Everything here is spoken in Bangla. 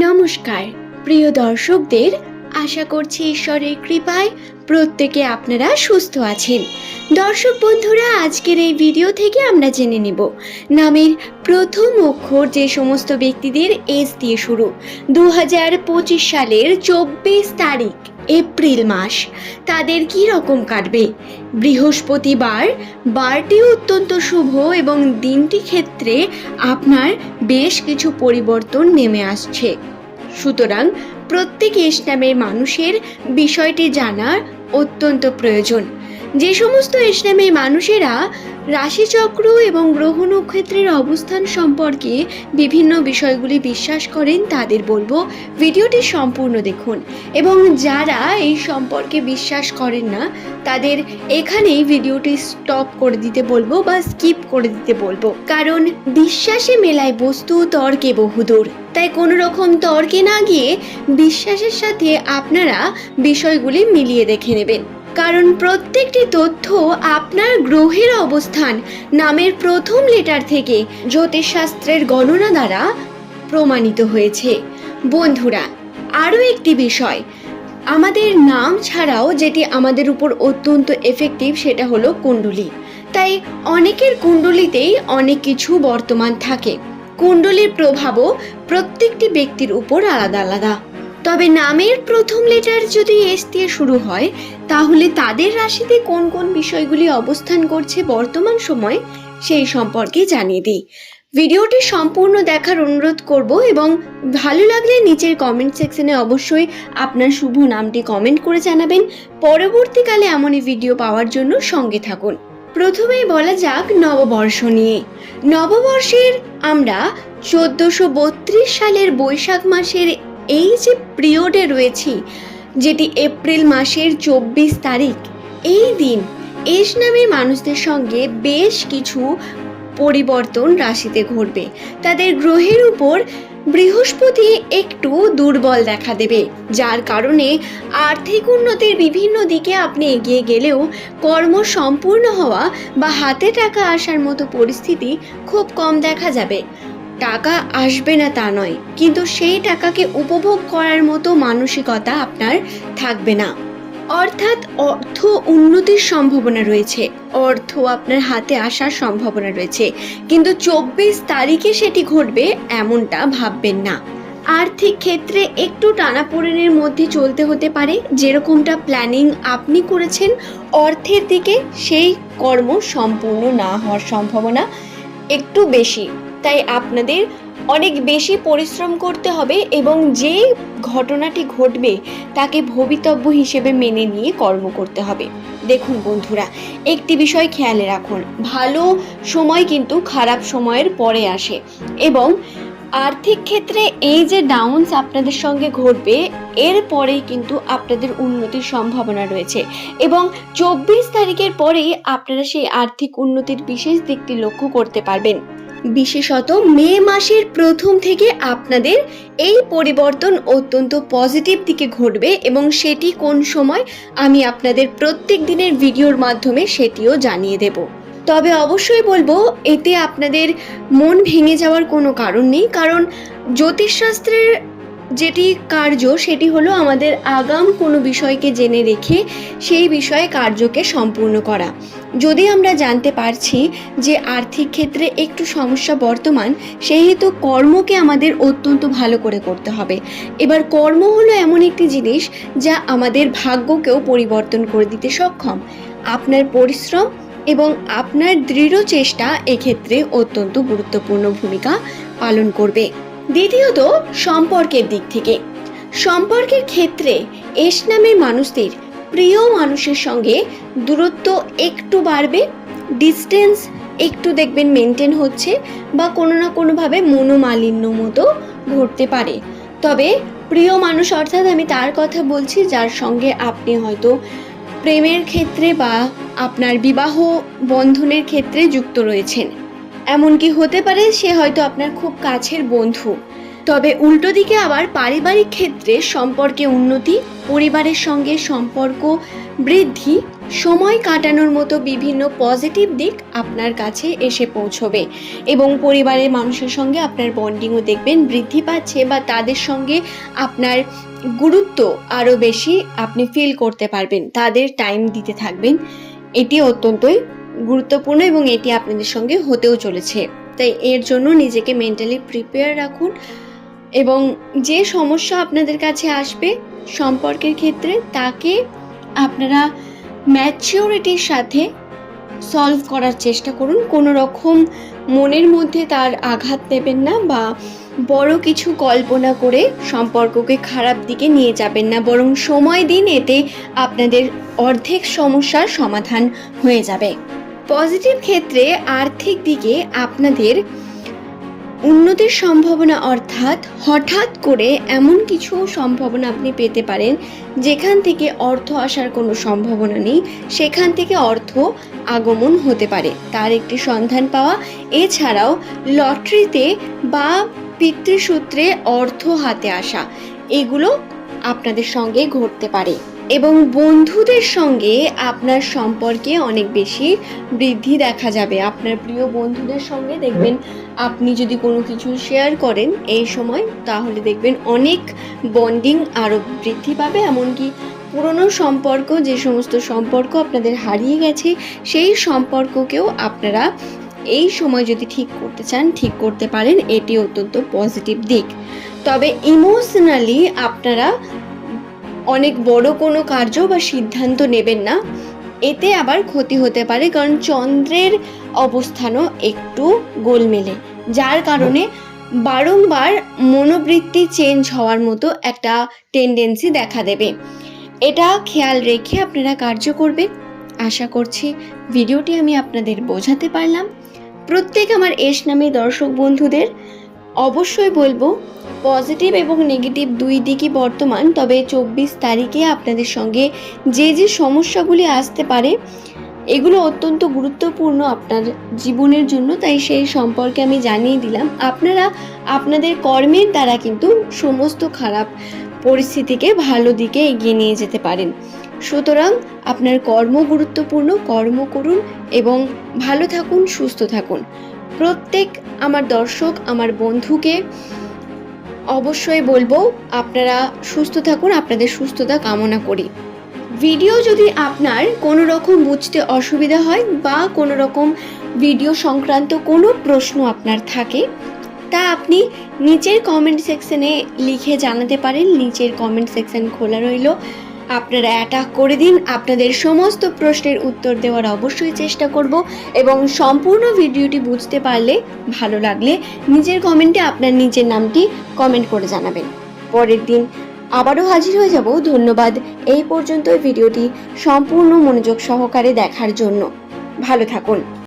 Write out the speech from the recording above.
নমস্কার প্রিয় দর্শকদের আশা করছি ঈশ্বরের কৃপায় প্রত্যেকে আপনারা সুস্থ আছেন। দর্শক বন্ধুরা, আজকের এই ভিডিও থেকে আমরা জেনে নেব নামের প্রথম অক্ষর যে সমস্ত ব্যক্তিদের এস দিয়ে শুরু। দু সালের চব্বিশ তারিখ, এপ্রিল মাস। তাদের কি রকম কাটবে? বৃহস্পতিবার, বারটি অত্যন্ত শুভ এবং দিনটি ক্ষেত্রে আপনার বেশ কিছু পরিবর্তন নেমে আসছে। সুতরাং প্রত্যেক ইসলামের মানুষের বিষয়টি জানার অত্যন্ত প্রয়োজন। যে সমস্ত ইসলামের মানুষেরা রাশিচক্র এবং গ্রহ নক্ষত্রের অবস্থান সম্পর্কে বিভিন্ন বিষয়গুলি বিশ্বাস করেন, তাদের বলব, ভিডিওটি সম্পূর্ণ দেখুন। এবং যারা এই সম্পর্কে বিশ্বাস করেন না, তাদের এখানেই ভিডিওটি স্টপ করে দিতে বলব বা স্কিপ করে দিতে বলব। কারণ বিশ্বাসে মেলায় বস্তু তর্কে বহুদূর। তাই কোনো রকম তর্কে না গিয়ে বিশ্বাসের সাথে আপনারা বিষয়গুলি মিলিয়ে দেখে নেবেন। কারণ প্রত্যেকটি তথ্য আপনার গ্রহের অবস্থান নামের প্রথম লেটার থেকে জ্যোতিষশাস্ত্রের গণনা দ্বারা প্রমাণিত হয়েছে। বন্ধুরা, আরও একটি বিষয়। আমাদের নাম ছাড়াও যেটি আমাদের উপর অত্যন্ত এফেক্টিভ সেটা হলো কুণ্ডলী। তাই অনেকের কুণ্ডলিতেই অনেক কিছু বর্তমান থাকে। কুণ্ডলীর প্রভাবও প্রত্যেকটি ব্যক্তির উপর আলাদা আলাদা। তবে নামের প্রথম লেটার যদি এস দিয়ে শুরু হয়, তাহলে তাদের রাশিতে কোন কোন বিষয়গুলি অবস্থান করছে বর্তমান সময়ে সেই সম্পর্কে জানিয়ে দিই। ভিডিওটি সম্পূর্ণ দেখার অনুরোধ করব এবং ভালো লাগলে নিচের কমেন্ট সেকশনে অবশ্যই আপনার শুভ নামটি কমেন্ট করে জানাবেন। পরবর্তীকালে এমনই ভিডিও পাওয়ার জন্য সঙ্গে থাকুন। প্রথমেই বলা যাক নববর্ষ নিয়ে। নববর্ষের আমরা চোদ্দোশো বত্রিশ সালের বৈশাখ মাসের এই যে পিরিয়ডে রয়েছি, যেটি এপ্রিল মাসের চব্বিশ তারিখ, এই দিন এস নামের মানুষদের সঙ্গে বেশ কিছু পরিবর্তন রাশিতে ঘটবে। তাদের গ্রহের উপর বৃহস্পতি একটু দুর্বল দেখা দেবে, যার কারণে আর্থিক উন্নতির বিভিন্ন দিকে আপনি এগিয়ে গেলেও কর্ম সম্পূর্ণ হওয়া বা হাতে টাকা আসার মতো পরিস্থিতি খুব কম দেখা যাবে। টাকা আসবে না তা নয়, কিন্তু সেই টাকাকে উপভোগ করার মতো মানসিকতা আপনার থাকবে না। অর্থাৎ অর্থ উন্নতির সম্ভাবনা রয়েছে। অর্থ আপনার হাতে আসার সম্ভাবনা রয়েছে। কিন্তু চব্বিশ তারিখে সেটি ঘটবে এমনটা ভাববেন না। আর্থিক ক্ষেত্রে একটু টানাপোড়েনের মধ্যে চলতে হতে পারে। যেরকমটা প্ল্যানিং আপনি করেছেন, অর্থের দিকে সেই কর্ম সম্পূর্ণ না হওয়ার সম্ভাবনা একটু বেশি। তাই আপনাদের অনেক বেশি পরিশ্রম করতে হবে এবং যে ঘটনাটি ঘটবে তাকে ভবিতব্য হিসেবে মেনে নিয়ে কর্ম করতে হবে। দেখুন বন্ধুরা, একটি বিষয় খেয়ালে রাখুন, ভালো সময় কিন্তু খারাপ সময়ের পরে আসে এবং আর্থিক ক্ষেত্রে এই যে ডাউনস আপনাদের সঙ্গে ঘটবে, এর পরেই কিন্তু আপনাদের উন্নতির সম্ভাবনা রয়েছে এবং চব্বিশ তারিখের পরেই আপনারা সেই আর্থিক উন্নতির বিশেষ দিকটি লক্ষ্য করতে পারবেন। বিশেষত মে মাসের প্রথম থেকে আপনাদের এই পরিবর্তন অত্যন্ত পজিটিভ দিকে ঘটবে এবং সেটি কোন সময় আমি আপনাদের প্রত্যেক দিনের ভিডিওর মাধ্যমে সেটিও জানিয়ে দেব। তবে অবশ্যই বলব, এতে আপনাদের মন ভেঙে যাওয়ার কোনো কারণ নেই, কারণ জ্যোতিষশাস্ত্রের যেটি কার্য, সেটি হলো আমাদের আগাম কোনো বিষয়কে জেনে রেখে সেই বিষয়ে কার্যকে সম্পূর্ণ করা। যদি আমরা জানতে পারছি যে আর্থিক ক্ষেত্রে একটু সমস্যা বর্তমান, সেহেতু কর্মকে আমাদের অত্যন্ত ভালো করে করতে হবে। এবার কর্ম হলো এমন একটি জিনিস যা আমাদের ভাগ্যকেও পরিবর্তন করে দিতে সক্ষম। আপনার পরিশ্রম এবং আপনার দৃঢ় চেষ্টা এক্ষেত্রে অত্যন্ত গুরুত্বপূর্ণ ভূমিকা পালন করবে। দ্বিতীয়ত, সম্পর্কের দিক থেকে। সম্পর্কের ক্ষেত্রে এস নামের মানুষদের প্রিয় মানুষের সঙ্গে দূরত্ব একটু বাড়বে ডিস্টেন্স একটু দেখবেন মেনটেন হচ্ছে বা কোনো না কোনোভাবে মনোমালিন্য মতো ঘটতে পারে। তবে প্রিয় মানুষ, অর্থাৎ আমি তার কথা বলছি যার সঙ্গে আপনি হয়তো প্রেমের ক্ষেত্রে বা আপনার বিবাহ বন্ধনের ক্ষেত্রে যুক্ত রয়েছেন। এমনকি হতে পারে সে হয়তো আপনার খুব কাছের বন্ধু। তবে উল্টো দিকে আবার পারিবারিক ক্ষেত্রে সম্পর্কে উন্নতি, পরিবারের সঙ্গে সম্পর্ক বৃদ্ধি, সময় কাটানোর মতো বিভিন্ন পজিটিভ দিক আপনার কাছে এসে পৌঁছবে এবং পরিবারের মানুষের সঙ্গে আপনার বন্ডিংও দেখবেন, বৃদ্ধি পাচ্ছে বা তাদের সঙ্গে আপনার গুরুত্ব আরও বেশি আপনি ফিল করতে পারবেন, তাদের টাইম দিতে থাকবেন। এটি অত্যন্তই গুরুত্বপূর্ণ এবং এটি আপনাদের সঙ্গে হতেও চলেছে। তাই এর জন্য নিজেকে মেন্টালি প্রিপেয়ার রাখুন। এবং যে সমস্যা আপনাদের কাছে আসবে সম্পর্কের ক্ষেত্রে তাকে আপনারা ম্যাচিওরিটির সাথে সলভ করার চেষ্টা করুন। কোনো রকম মনের মধ্যে তার আঘাত দেবেন না বা বড় কিছু কল্পনা করে সম্পর্ককে খারাপ দিকে নিয়ে যাবেন না, বরং সময় দিন, এতে আপনাদের অর্ধেক সমস্যার সমাধান হয়ে যাবে। পজিটিভ ক্ষেত্রে আর্থিক দিকে আপনাদের উন্নতির সম্ভাবনা অর্থাৎ হঠাৎ করে এমন কিছু সম্ভাবনা আপনি পেতে পারেন, যেখান থেকে অর্থ আসার কোনো সম্ভাবনা নেই, সেখান থেকে অর্থ আগমন হতে পারে। তার একটি সন্ধান পাওয়া। এছাড়াও লটারিতে বা পিতৃসূত্রে অর্থ হাতে আসা, এগুলো আপনাদের সঙ্গে ঘটতে পারে। এবং বন্ধুদের সঙ্গে আপনার সম্পর্কে অনেক বেশি বৃদ্ধি দেখা যাবে। আপনার প্রিয় বন্ধুদের সঙ্গে দেখবেন আপনি যদি কোনো কিছু শেয়ার করেন এই সময়, তাহলে দেখবেন অনেক বন্ডিং আরও বৃদ্ধি পাবে। এমনকি পুরনো সম্পর্ক, যে সমস্ত সম্পর্ক আপনাদের হারিয়ে গেছে, সেই সম্পর্ককেও আপনারা এই সময় যদি ঠিক করতে চান, ঠিক করতে পারেন, এটি অত্যন্ত পজিটিভ দিক। তবে ইমোশনালি আপনারা অনেক বড় কোনো কার্য বা সিদ্ধান্ত নেবেন না। এতে আবার ক্ষতি হতে পারে, কারণ চন্দ্রের অবস্থানও একটু গোলমেলে, যার কারণে বারংবার মনোবৃত্তি চেঞ্জ হওয়ার মতো একটা টেন্ডেন্সি দেখা দেবে। এটা খেয়াল রেখে আপনারা কার্য করবেন। আশা করছি ভিডিওটি আমি আপনাদের বোঝাতে পারলাম। প্রত্যেক আমার এস নামে দর্শক বন্ধুদের অবশ্যই বলব, পজিটিভ এবং নেগেটিভ দুই দিকই বর্তমান, তবে চব্বিশ তারিখে আপনাদের সঙ্গে যে যে সমস্যাগুলি আসতে পারে, এগুলো অত্যন্ত গুরুত্বপূর্ণ আপনার জীবনের জন্য, তাই সেই সম্পর্কে আমি জানিয়ে দিলাম। আপনারা, আপনাদের কর্মের দ্বারা কিন্তু সমস্ত খারাপ পরিস্থিতিকে ভালো দিকে এগিয়ে নিয়ে যেতে পারেন। সুতরাং, আপনার কর্ম গুরুত্বপূর্ণ, কর্ম করুন এবং ভালো থাকুন, সুস্থ থাকুন। প্রত্যেক আমার দর্শক, আমার বন্ধুকে অবশ্যই বলব, আপনারা সুস্থ থাকুন, আপনাদের সুস্থতা কামনা করি। ভিডিও যদি আপনার কোনো রকম বুঝতে অসুবিধা হয় বা কোনো রকম ভিডিও সংক্রান্ত কোনো প্রশ্ন আপনার থাকে, তা আপনি নিচের কমেন্ট সেকশনে লিখে জানাতে পারেন। নিচের কমেন্ট সেকশন খোলা রইল। আপনারা অ্যাটাক করে দিন। আপনাদের সমস্ত প্রশ্নের উত্তর দেওয়ার অবশ্যই চেষ্টা করব এবং সম্পূর্ণ ভিডিওটি বুঝতে পারলে ভালো লাগলে নিজের কমেন্টে আপনার নিজের নামটি কমেন্ট করে জানাবেন। পরের দিন আবারও হাজির হয়ে যাব। ধন্যবাদ। এই পর্যন্ত ভিডিওটি সম্পূর্ণ মনোযোগ সহকারে দেখার জন্য। ভালো থাকুন।